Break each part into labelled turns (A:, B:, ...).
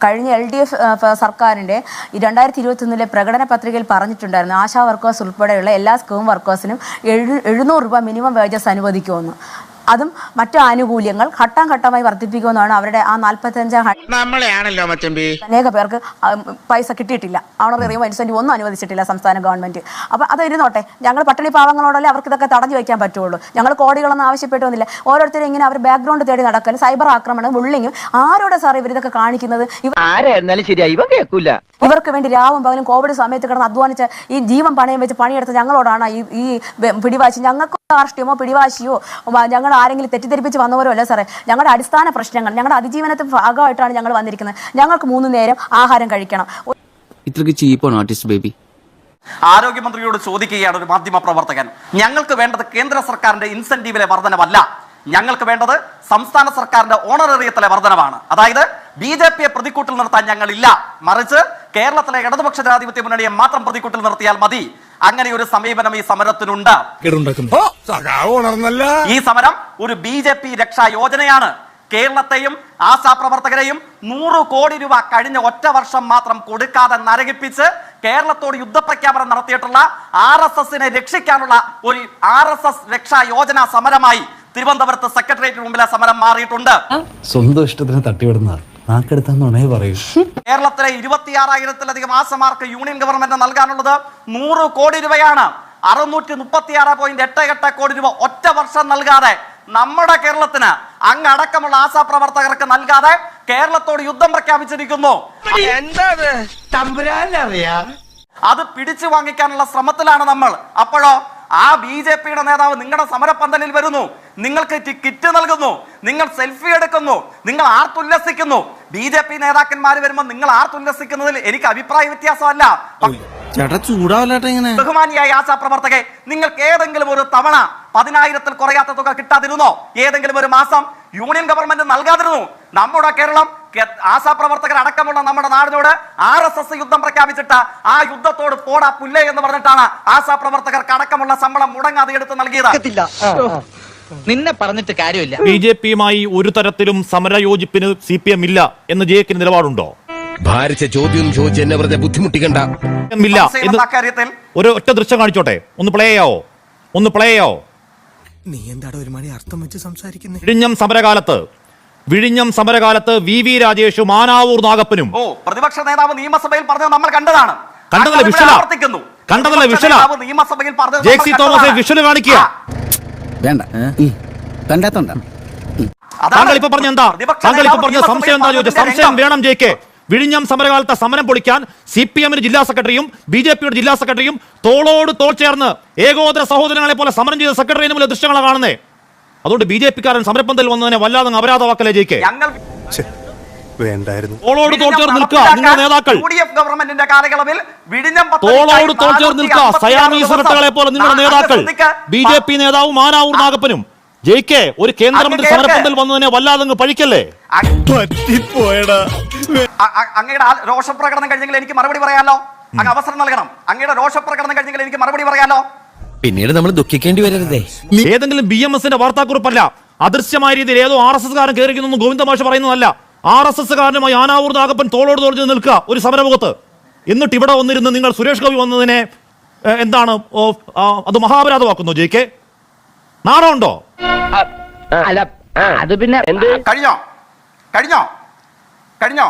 A: കഴിഞ്ഞ L D F സർക്കാരിന്റെ രണ്ടായിരത്തി ഇരുപത്തൊന്നിലെ പ്രകടന പത്രികയിൽ പറഞ്ഞിട്ടുണ്ടായിരുന്നു ആശാ വർക്കേഴ്സ് ഉൾപ്പെടെയുള്ള എല്ലാ സ്കീം വർക്കേഴ്സിനും എഴു എഴുന്നൂറ് രൂപ മിനിമം വേജസ് അനുവദിക്കുമെന്ന്. അതും മറ്റു ആനുകൂല്യങ്ങൾ ഘട്ടം ഘട്ടമായി വർദ്ധിപ്പിക്കുമെന്നാണ് അവരുടെ ആ നാൽപ്പത്തഞ്ചാം
B: നമ്മളെയാണല്ലോ മച്ചമ്പി.
A: അനേക പേർക്ക് പൈസ കിട്ടിയിട്ടില്ല. ഓണറേറിയം ഇൻസെന്റീവ് ഒന്നും അനുവദിച്ചിട്ടില്ല സംസ്ഥാന ഗവൺമെന്റ്. അപ്പോൾ അത് ഇരുന്നോട്ടെ ഞങ്ങൾ പട്ടിണി പാവങ്ങളോടല്ലേ അവർക്ക് ഇതൊക്കെ തടഞ്ഞു വയ്ക്കാൻ പറ്റുള്ളൂ. ഞങ്ങൾ കോടികളൊന്നും ആവശ്യപ്പെട്ടു വന്നില്ല. ഓരോരുത്തരും ഇങ്ങനെ അവർ ബാക്ക്ഗ്രൗണ്ട് തേടി നടക്കൽ സൈബർ ആക്രമണം ബുള്ളിങ്ങും ആരോടെ സാർ ഇവരിതൊക്കെ കാണിക്കുന്നത്?
C: ആരായിരുന്നാലും ശരിയായി ഇവ കേൾക്കൂല
A: ഇവർക്ക് വേണ്ടി രാവും പകലും കോവിഡ് സമയത്ത് കിടന്ന് അധ്വാനിച്ച് ഈ ജീവൻ പണയം വെച്ച് പണിയെടുത്ത ഞങ്ങളോടാണ് ഈ ഈ പിടിവാശി. ഞങ്ങൾക്ക് രാഷ്ട്രീയമോ പിടിവാശിയോ ഞങ്ങൾ ആരെങ്കിലും തെറ്റിദ്ധരിപ്പിച്ച് വന്നവരോ അല്ല സാറേ. ഞങ്ങളുടെ അടിസ്ഥാന പ്രശ്നങ്ങൾ ഞങ്ങളുടെ അതിജീവനത്തിന്റെ ഭാഗമായിട്ടാണ് ഞങ്ങൾ വന്നിരിക്കുന്നത്. ഞങ്ങൾക്ക് മൂന്ന് നേരം ആഹാരം കഴിക്കണം.
D: ഇത്രക്ക് ചീപ്പാണ് ആർട്ടിസ്റ്റ് ബേബി.
E: ആരോഗ്യമന്ത്രിയോട് ചോദിക്കുകയാണ് ഒരു മാധ്യമ പ്രവർത്തകൻ. ഞങ്ങൾക്ക് വേണ്ടത് കേന്ദ്ര സർക്കാരിന്റെ ഇൻസെന്റീവിലെ വർധനവല്ല ഞങ്ങൾക്ക് വേണ്ടത് സംസ്ഥാന സർക്കാരിന്റെ ഓണറേറിയത്തിലെ വർധനവാണ് അതായത് ബി ജെ പിയെ പ്രതിക്കൂട്ടിൽ നിർത്താൻ ഞങ്ങളില്ല. മറിച്ച് കേരളത്തിലെ ഇടതുപക്ഷ ജനാധിപത്യ മുന്നണിയെ മാത്രം പ്രതിക്കൂട്ടിൽ നിർത്തിയാൽ മതി. അങ്ങനെ ഒരു സമീപനം ഈ സമരത്തിനുണ്ട്. ഈ സമരം ഒരു ബി ജെ പി രക്ഷാ യോജനയാണ്. കേരളത്തെയും ആശാപ്രവർത്തകരെയും നൂറ് കോടി രൂപ കഴിഞ്ഞ ഒറ്റ വർഷം മാത്രം കൊടുക്കാതെ നരകിപ്പിച്ച് കേരളത്തോട് യുദ്ധപ്രഖ്യാപനം നടത്തിയിട്ടുള്ള ആർ എസ് എസിനെ രക്ഷിക്കാനുള്ള ഒരു ആർ എസ് എസ് രക്ഷാ യോജന സമരമായി തിരുവനന്തപുരത്ത് സെക്രട്ടേറിയറ്റിന് മുമ്പിലെ സമരം മാറിയിട്ടുണ്ട്.
F: സ്വന്തം ഇഷ്ടത്തിന് തട്ടിവിടുന്ന നാക്കെടുത്താന്നുണേ പറയൂ.
E: കേരളത്തിലെ ഇരുപത്തിയാറായിരത്തിലധികം ആസമാർക്ക് യൂണിയൻ ഗവൺമെന്റ് നൽകാനുള്ളത് നൂറ് കോടി രൂപയാണ്. അറുന്നൂറ്റി മുപ്പത്തി ആറ് പോയിന്റ് എട്ട് എട്ട് കോടി രൂപ ഒറ്റ വർഷം നൽകാതെ നമ്മുടെ കേരളത്തിന് അങ്ങടക്കമുള്ള ആശാപ്രവർത്തകർക്ക് നൽകാതെ കേരളത്തോട് യുദ്ധം പ്രഖ്യാപിച്ചിരിക്കുന്നു. അത് പിടിച്ചു വാങ്ങിക്കാനുള്ള ശ്രമത്തിലാണ് നമ്മൾ. അപ്പോഴോ ആ ബി ജെ പിയുടെ നേതാവ് നിങ്ങളുടെ സമരപന്തലിൽ വരുന്നു. നിങ്ങൾക്ക് കിറ്റ് നൽകുന്നു. നിങ്ങൾ സെൽഫി എടുക്കുന്നു. നിങ്ങൾ ആർത്തുല്ലസിക്കുന്നു. ബി ജെ പി നേതാക്കന്മാർ വരുമ്പോൾ നിങ്ങൾ ആർത്തുല്ലസിക്കുന്നതിൽ എനിക്ക് അഭിപ്രായ വ്യത്യാസമല്ല. ബഹുമാനിയായ ആശാ പ്രവർത്തകെ നിങ്ങൾക്ക് ഏതെങ്കിലും ഒരു തവണ പതിനായിരത്തിൽ കുറയാത്ത തുക കിട്ടാതിരുന്നോ? ഏതെങ്കിലും ഒരു മാസം യൂണിയൻ ഗവൺമെന്റ് നൽകാതിരുന്നു? നമ്മുടെ കേരളം ആശാപ്രവർത്തകർ അടക്കമുള്ള നമ്മുടെ നാടിനോട് ആർ എസ് എസ് യുദ്ധം പ്രഖ്യാപിച്ചിട്ട് ആ യുദ്ധത്തോട് പോടാ പുല്ലേ എന്ന് പറഞ്ഞിട്ടാണ് ആശാപ്രവർത്തകർക്ക് അടക്കമുള്ള ശമ്പളം മുടങ്ങാതെ എടുത്ത് നൽകിയത്.
C: നിന്നെ പറഞ്ഞിട്ട് കാര്യമില്ല.
G: ബി ജെ പിയുമായി ഒരു തരത്തിലും സമരയോജിപ്പിന് സി പി എം ഇല്ല എന്ന് ജെയ്ക്കിന് നിലപാടുണ്ടോ?
H: ഭാരിച്ച ചോദ്യം ചോദിച്ച് എന്നെ വെറുതെ ബുദ്ധിമുട്ടിക്കണ്ട.
G: ഇല്ല എന്ന്
E: അക്കാര്യത്തിൽ
G: ഒരു ഒറ്റ ദൃശ്യം കാണിച്ചോട്ടെ. ഒന്ന് പ്ലേ ചെയ്യാവോ? ഒന്ന് പ്ലേ ചെയ്യാവോ?
B: നീ എന്താടാ ഒരു മണി അർത്ഥം വെച്ച് സംസാരിക്കുന്നു?
G: വിഴിഞ്ഞം സമരകാലത്ത് വിഴിഞ്ഞം സമരകാലത്ത് വി വി രാജേഷും ആനാവൂർ നാഗപ്പനും
E: ഓ പ്രതിപക്ഷ നേതാവ് നിയമസഭയിൽ പറഞ്ഞത് നമ്മൾ കണ്ടതാണ്.
G: കണ്ടതല്ല വിഷല.
E: ആവർത്തിക്കുന്നു.
G: കണ്ടതല്ല വിഷല.
E: നിയമസഭയിൽ പറഞ്ഞത്
G: ജെ സി തോമസ്. വിഷ്വൽ കാണിക്കുക.
D: വേണ്ട. കണ്ടാത്തോണ്ട.
G: താങ്കൾ ഇപ്പൊ പറഞ്ഞ എന്താ? താങ്കൾ ഇപ്പൊ പറഞ്ഞ സംശയം എന്താ ചോദിച്ചത് സംശയം വേണം ജെ കെ വിഴിഞ്ഞം സമരകാലത്തെ സമരം പൊളിക്കാൻ സി പി എമ്മിന് ജില്ലാ സെക്രട്ടറിയും ബി ജെ പിയുടെ ജില്ലാ സെക്രട്ടറിയും തോളോട് തോൾ ചേർന്ന് ഏകോദര സഹോദരങ്ങളെ പോലെ സമരം ചെയ്ത സെക്രട്ടറിന് മുന്നിൽ ദൃശ്യങ്ങളാണ് കാണുന്നത് അതുകൊണ്ട് ബി ജെ പിക്കാരൻ സമരപ്പന്തൽ വന്നതിനെ വല്ലാതെ അപരാധവാക്കലേ അപരാധമാക്കലേ ജെ കെ
E: ഞങ്ങൾ
B: വേണ്ടായിരുന്നു.
G: തോളോട് തോൾ ചേർന്ന് നിൽക്കുക. നിങ്ങളുടെ നേതാക്കൾ.
E: യു ഡി എഫ് ഗവൺമെന്റിന്റെ കാലയളവിൽ വിഴിഞ്ഞം പദ്ധതിക്കായി
G: തോളോട് തോൾ ചേർന്ന് നിൽക്കുക.
E: 456
G: സയാമീസ്
E: ദിവസം.
G: ഇരട്ടകളെ പോലെ നിങ്ങളുടെ
E: ആ,
G: നേതാക്കൾ.
E: ശ്രദ്ധിക്ക്.
G: ബി ജെ പി നേതാവും മാനാവൂർ നാഗപ്പനും. ജെ കെ ഒരു കേന്ദ്രമന്ത്രി. സമരപ്പന്തൽ വന്നതിനെ വല്ലാതെ പഴിക്കല്ലേ?
E: അങ്ങയുടെ രോഷപ്രകടനം കഴിഞ്ഞെങ്കിൽ എനിക്ക് മറുപടി പറയാലോ? അങ്ങ് അവസരം നൽകണം. അങ്ങയുടെ രോഷപ്രകടനം കഴിഞ്ഞെങ്കിൽ എനിക്ക് മറുപടി പറയാലോ?
H: പിന്നീട് നമ്മൾ ദുഃഖിക്കേണ്ടി വരരുതേ.
G: ഏതെങ്കിലും ബി എം എസിന്റെ വാർത്താക്കുറിപ്പല്ല. അദൃശ്യമായ രീതിയിൽ ഏതോ ആർ എസ് എസ് കാരൻ കയറിക്കുന്നു ഗോവിന്ദ മാഷ പറയുന്നതല്ല. ആർ എസ് എസ് കാരനുമായി ആനാവൂർ നാഗപ്പൻ തോളോട് തോളിച്ച് നിൽക്കുക. ഒരു സമരമുഖത്ത്. എന്നിട്ട് ഇവിടെ വന്നിരുന്ന് നിങ്ങൾ സുരേഷ് ഗോപി വന്നതിനെ എന്താണ് അത് മഹാപരാധമാക്കുന്നു ജെ കെ? നാണമുണ്ടോ
C: അത് പിന്നെ എന്ത്?
E: കഴിഞ്ഞോ? കഴിഞ്ഞോ? കഴിഞ്ഞോ?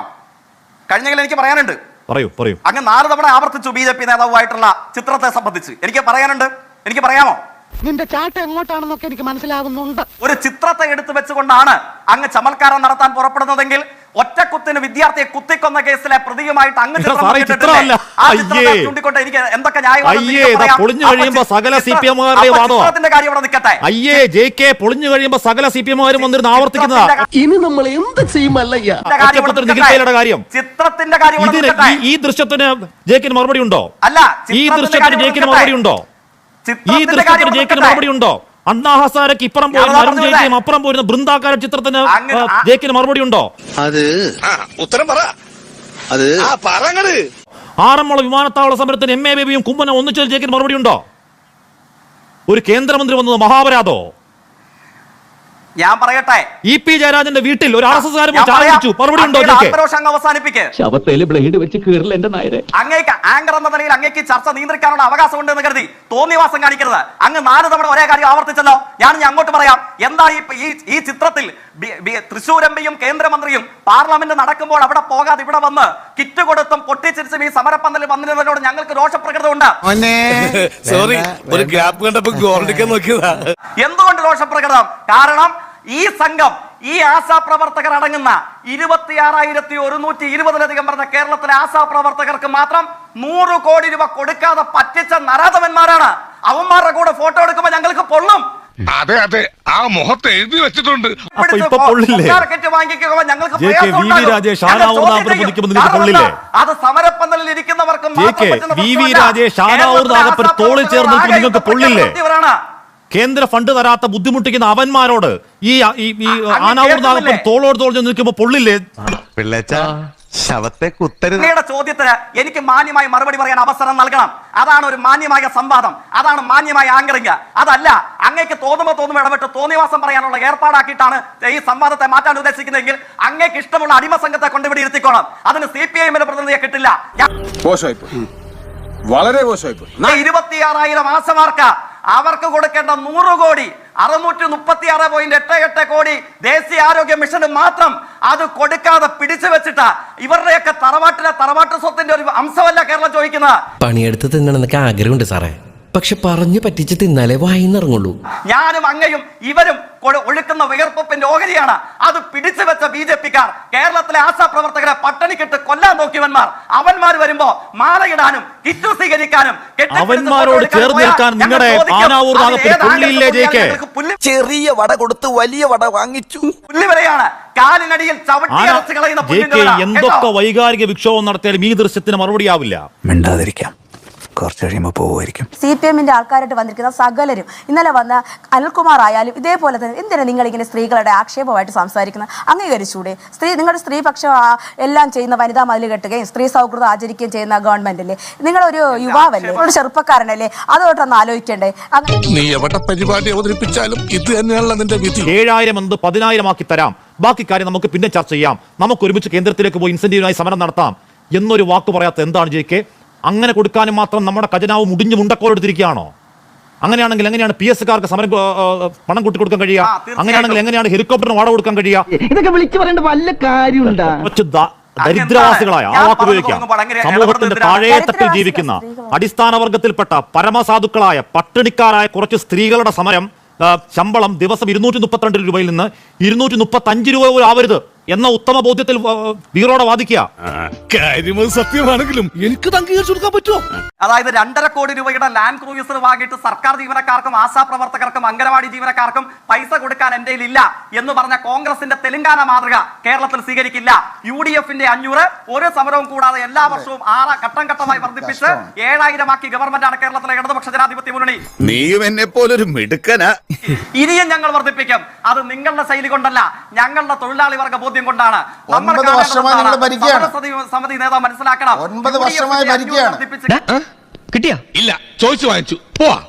E: കഴിഞ്ഞെങ്കിൽ എനിക്ക് പറയാനുണ്ട്.
G: പറയൂ പറയൂ.
E: അങ്ങ് നാല് തവണ ആവർത്തിച്ചു ബി ജെ പി നേതാവുമായിട്ടുള്ള ചിത്രത്തെ സംബന്ധിച്ച്. എനിക്ക് പറയാനുണ്ട്? എനിക്ക് പറയാമോ?
I: നിന്റെ ചാട്ട എങ്ങോട്ടാണെന്നൊക്കെ എനിക്ക് മനസ്സിലാകുന്നുണ്ട്.
E: ഒരു ചിത്രത്തെ എടുത്തു വെച്ചുകൊണ്ടാണ് അങ്ങ് ചമൽക്കാരം നടത്താൻ പുറപ്പെടുന്നതെങ്കിൽ ഒറ്റക്കുത്തിന് വിദ്യാർത്ഥിയെ കുത്തിക്കൊന്ന കേസിലെ പ്രതിയുമായിട്ട് അങ്ങ്. ചൂണ്ടിക്കൊണ്ട് എനിക്ക് എന്തൊക്കെ. ചിത്രത്തിന്റെ കാര്യം ഇവിടെ നിൽക്കട്ടെ.
G: അയ്യേ ജെ കെ പൊളിഞ്ഞു കഴിയുമ്പോ സകല സി പി എമാരും വന്നിരുന്ന് ആവർത്തിക്കുന്നതാ.
I: ഇനി നമ്മൾ എന്ത്
G: ചെയ്യും.
E: ചിത്രത്തിന്റെ കാര്യം.
G: ഈ- ദൃശ്യത്തിന് ദൃശ്യത്തിന് ജേക്കിന് മറുപടി ഉണ്ടോ?
E: അല്ല
G: ഈ ദൃശ്യത്തിന്
E: ജെ
G: ജേക്കിന് മറുപടി ഉണ്ടോ? ഈ ദൃശ്യത്തിന് ജേക്കിന് മറുപടി ഉണ്ടോ അണ്ണാ ഹസാരക്ക് ഇപ്പുറം പോയിരുന്ന അരുൺ. ജെയ്റ്റിയും അപ്പുറം പോയിരുന്ന ബൃന്ദാകാര ചിത്രത്തിന് ജേക്കിന് മറുപടി ഉണ്ടോ?
H: അത് ഉത്തരം പറ. അത് പറങ്ങട്.
G: ആറന്മുള വിമാനത്താവള സമരത്തിന് എം എ ബേബിയും കുമ്മനം ഒന്നിച്ചു ജേക്കിന് മറുപടി ഉണ്ടോ? ഒരു കേന്ദ്രമന്ത്രി വന്നത് മഹാപരാധോ?
E: ഞാൻ പറയട്ടെ.
G: ഇ പി ജയരാജന്റെ വീട്ടിൽ ഒരു ആർ എസ് എസ്. മറുപടി ഉണ്ടോ
E: അങ്ങ് അവസാനിപ്പിക്ക്.
C: ശവത്തേൽ ബ്ലേഡ് വെച്ച് കീറില്ല എന്റെ നായരെ.
E: അങ്ങേക്ക് ആങ്കർ എന്ന നിലയിൽ അങ്ങേക്ക് ചർച്ച നിയന്ത്രിക്കാനുള്ള അവകാശമുണ്ട് എന്ന് കരുതി തോന്നിവാസം കാണിക്കരുത്. അങ്ങ് നാല് തവണ ഒരേ കാര്യം ആവർത്തിച്ചല്ലോ. ഞാൻ ഇനി അങ്ങോട്ട് പറയാം. എന്താ ഈ ഈ ചിത്രത്തിൽ തൃശൂർ എം പിയും കേന്ദ്രമന്ത്രിയും പാർലമെന്റ് നടക്കുമ്പോൾ അവിടെ പോകാതെ ഇവിടെ വന്ന് കിറ്റ് കൊടുത്തും പൊട്ടിച്ചിരിച്ചും ഈ സമരപ്പന്തലിൽ വന്നിരുന്നതിനോട് ഞങ്ങൾക്ക് രോഷപ്രകൃതമുണ്ട്.
H: സോറി ഒരു ഗ്യാപ്പ് കണ്ടപ്പോ നോക്കിയതാ.
E: എന്തുകൊണ്ട് രോഷപ്രകൃതം കാരണം ഈ സംഘം ഈ ആശാ പ്രവർത്തകർ അടങ്ങുന്ന ഇരുപത്തിയാറായിരത്തി ഒരുന്നൂറ്റി ഇരുപതിലധികം പറഞ്ഞ കേരളത്തിലെ ആശാ പ്രവർത്തകർക്ക് മാത്രം നൂറ് കോടി രൂപ കൊടുക്കാതെ പറ്റിച്ച നരാധവന്മാരാണ് അവന്മാരുടെ കൂടെ ഫോട്ടോ എടുക്കുമ്പോൾ ഞങ്ങൾക്ക് പൊള്ളും.
H: അതെ അതെ ആ മുഖത്ത് എഴുതി വെച്ചിട്ടുണ്ട്
G: അപ്പൊ ഇപ്പൊ പൊള്ളില്ലേ? J K V V. Rajesh Nagappan. നിങ്ങൾക്ക് പൊള്ളില്ലേ?
E: അത് സമരപ്പന്തലിൽ ഇരിക്കുന്നവർക്ക്
G: ജെ
E: മാത്രം
G: കെ
E: പറ്റുന്ന
G: വി വി
E: പ്രശ്നമല്ല.
G: രാജേഷ് ഷാനാവൂർ നാഗപ്പൻ തോളിൽ ചേർന്ന് നിൽക്കുമ്പോൾ നിങ്ങൾക്ക് പൊള്ളില്ലേ? കേന്ദ്ര ഫണ്ട് തരാത്ത ബുദ്ധിമുട്ടിക്കുന്ന അവന്മാരോട് ഈ ആനാവൂർ നാഗപ്പൻ? തോളോട് തോൾ നിൽക്കുമ്പോ നിൽക്കുമ്പോൾ പൊള്ളില്ലേ
B: പിള്ളേച്ച ശവത്തെ കുത്തരുത്
E: നിങ്ങളുടെ ചോദ്യത്തിന് എനിക്ക് മാന്യമായി മറുപടി പറയാൻ അവസരം നൽകണം. അതാണ് ഒരു മാന്യമായ സംവാദം. അതാണ് മാന്യമായ ആങ്കറിംഗ്. അതല്ല അങ്ങേക്ക് തോന്നുമ്പോൾ തോന്നുമ്പോൾ ഇടപെട്ട് തോന്നിവാസം പറയാനുള്ള ഏർപ്പാടാക്കിയിട്ടാണ് ഈ സംവാദത്തെ മാറ്റാൻ ഉദ്ദേശിക്കുന്നതെങ്കിൽ അങ്ങേക്ക് ഇഷ്ടമുള്ള അടിമ സംഘത്തെ കൊണ്ടിവിടെ ഇരുത്തിക്കോണം. അതിന് സി പി ഐഎമ്മിന്റെ പ്രതിനിധിയെ കിട്ടില്ല.
H: വളരെ
E: ഇരുപത്തിയാറായിരം ആശമാർക്ക് അവർക്ക് കൊടുക്കേണ്ട നൂറ് കോടി അറുന്നൂറ്റി മുപ്പത്തി ആറ് പോയിന്റ് എട്ട് എട്ട് കോടി ദേശീയ ആരോഗ്യ മിഷന് മാത്രം അത് കൊടുക്കാതെ പിടിച്ചു വെച്ചിട്ട് ഇവരുടെയൊക്കെ തറവാട്ടിലെ തറവാട്ട് സ്വത്തിന്റെ ഒരു അംശമല്ല കേരളം ചോദിക്കുന്നത്.
J: പണിയെടുത്ത് തിന്നണമെന്നൊക്കെ ആഗ്രഹമുണ്ട് സാറേ. പക്ഷെ പറഞ്ഞു പറ്റിച്ച് തിന്നാലേ വായിന്നിറങ്ങുള്ളൂ
E: ഞാനും അങ്ങയും ഇവരും ഒഴുക്കുന്ന വിയർപ്പിന്റെ ഓഹരിയാണ്. അത് പിടിച്ചു വെച്ച ബി ജെ പിക്കാർ കേരളത്തിലെ ആശാ പ്രവർത്തകരെ പട്ടണിക്കിട്ട് കൊല്ലാൻ നോക്കിയവന്മാർ. അവന്മാർ വരുമ്പോ മാലയിടാനും കിറ്റ് സ്വീകരിക്കാനും
G: അവന്മാരോട് ചേർന്ന് നിൽക്കാൻ നിങ്ങളുടെ
H: ചെറിയ വട കൊടുത്ത് വലിയ വട വാങ്ങിച്ചു.
E: പുല്ലുവരെയാണ് കാലിനടിയിൽ.
G: എന്തൊക്കെ വൈകാരിക വിക്ഷോഭം നടത്തിയാലും ഈ ദൃശ്യത്തിന് മറുപടിയാവില്ല
F: മിണ്ടാതിരിക്കാം. കുറച്ച് കഴിയുമ്പോൾ പോകുമായിരിക്കും
A: സി പി എമ്മിന്റെ ആൾക്കാരായിട്ട് വന്നിരിക്കുന്ന സകലരും ഇന്നലെ വന്ന അനിൽകുമാർ ആയാലും ഇതേപോലെ തന്നെ എന്തിനാണ് നിങ്ങൾ ഇങ്ങനെ സ്ത്രീകളുടെ ആക്ഷേപമായിട്ട് സംസാരിക്കുന്നത്? അംഗീകരിച്ചൂടെ? സ്ത്രീ നിങ്ങളുടെ സ്ത്രീപക്ഷം എല്ലാം ചെയ്യുന്ന വനിതാ മതിൽ കെട്ടുകയും സ്ത്രീ സൗഹൃദം ആചരിക്കുകയും ചെയ്യുന്ന ഗവൺമെന്റല്ലേ നിങ്ങളൊരു യുവാവല്ലേ? ഒരു ചെറുപ്പക്കാരനല്ലേ? അതോട്ടൊന്ന് ആലോചിക്കണ്ടേ?
H: നീ എവിടെ പരിപാടി അവതരിപ്പിച്ചാലും ഇത് തന്നെയാണല്ലോ നിന്റെ വിധി.
G: ഏഴായിരം എന്ത് പതിനായിരം ആക്കി തരാം. ബാക്കി കാര്യം നമുക്ക് പിന്നെ ചർച്ച ചെയ്യാം. നമുക്ക് ഒരുമിച്ച് കേന്ദ്രത്തിലേക്ക് പോയി ഇൻസെന്റീവിനായി സമരം നടത്താം എന്നൊരു വാക്ക് പറയാത്ത എന്താണ് ജെ കെ? അങ്ങനെ കൊടുക്കാനും മാത്രം നമ്മുടെ ഖജനാവ് മുടിഞ്ഞ് മുണ്ടക്കോലെടുത്തിരിക്കുകയാണോ അങ്ങനെയാണെങ്കിൽ എങ്ങനെയാണ് പി എസ് കാർക്ക് സമരം പണം കൂട്ടി കൊടുക്കാൻ കഴിയുക അങ്ങനെയാണെങ്കിൽ എങ്ങനെയാണ് ഹെലികോപ്റ്ററിന് വാടക കൊടുക്കാൻ കഴിയുക?
C: ഇതൊക്കെ വിളിച്ചു പറയേണ്ട വല്ല കാര്യമുണ്ടാ?
G: കുറച്ച് ദരിദ്രവാസികളായ ആ വാക്ക് ഉപയോഗിക്കാം. സമൂഹത്തിന്റെ താഴേ
A: തട്ടിൽ
G: ജീവിക്കുന്ന. അടിസ്ഥാന വർഗത്തിൽപ്പെട്ട പരമസാധുക്കളായ പട്ടിണിക്കാരായ കുറച്ച് സ്ത്രീകളുടെ സമരം ശമ്പളം ദിവസം ഇരുന്നൂറ്റി മുപ്പത്തിരണ്ട് രൂപയിൽ നിന്ന് ഇരുന്നൂറ്റി മുപ്പത്തഞ്ച് രൂപ പോലും ആവരുത്. എന്ന ഉത്തമ ബോധ്യത്തിൽ വീറോടെ വാദിക്കുക.
H: കാര്യം സത്യമാണെങ്കിലും എനിക്ക് അംഗീകരിച്ചു കൊടുക്കാൻ പറ്റുമോ?
E: അതായത് രണ്ടര കോടി രൂപയുടെ ലാൻഡ് ക്രൂയിസർ വാങ്ങിയിട്ട് സർക്കാർ ജീവനക്കാർക്കും ആശാ പ്രവർത്തകർക്കും അംഗനവാടി ജീവനക്കാർക്കും പൈസ കൊടുക്കാൻ എന്റെ ഇല്ല എന്ന് പറഞ്ഞ കോൺഗ്രസിന്റെ തെലങ്കാന മാതൃക കേരളത്തിൽ സ്വീകരിക്കില്ല. യു ഡി എഫിന്റെ അഞ്ഞൂറ് ഒരു സമരവും കൂടാതെ എല്ലാ വർഷവും ആറ് ഘട്ടം ഘട്ടമായി വർദ്ധിപ്പിച്ച് ഏഴായിരം ആക്കി ഗവൺമെന്റാണ് കേരളത്തിലെ ഇടതുപക്ഷ ജനാധിപത്യ മുന്നണി.
H: നീയും എന്നെ പോലൊരു മിടുക്കന.
E: ഇനിയും ഞങ്ങൾ വർദ്ധിപ്പിക്കും. അത് നിങ്ങളുടെ ശൈലി കൊണ്ടല്ല ഞങ്ങളുടെ തൊഴിലാളി വർഗ ബോധ്യം കൊണ്ടാണ്. നമ്മൾ
K: ഭരിക്കുകയാണ്.
E: സമരസമിതി- സമിതി നേതാവ് മനസ്സിലാക്കണം.
K: ഒൻപത് വർഷമായി
C: കിട്ടിയ.
H: ഇല്ല ചോദിച്ചു വാങ്ങിച്ചു. പോവാ.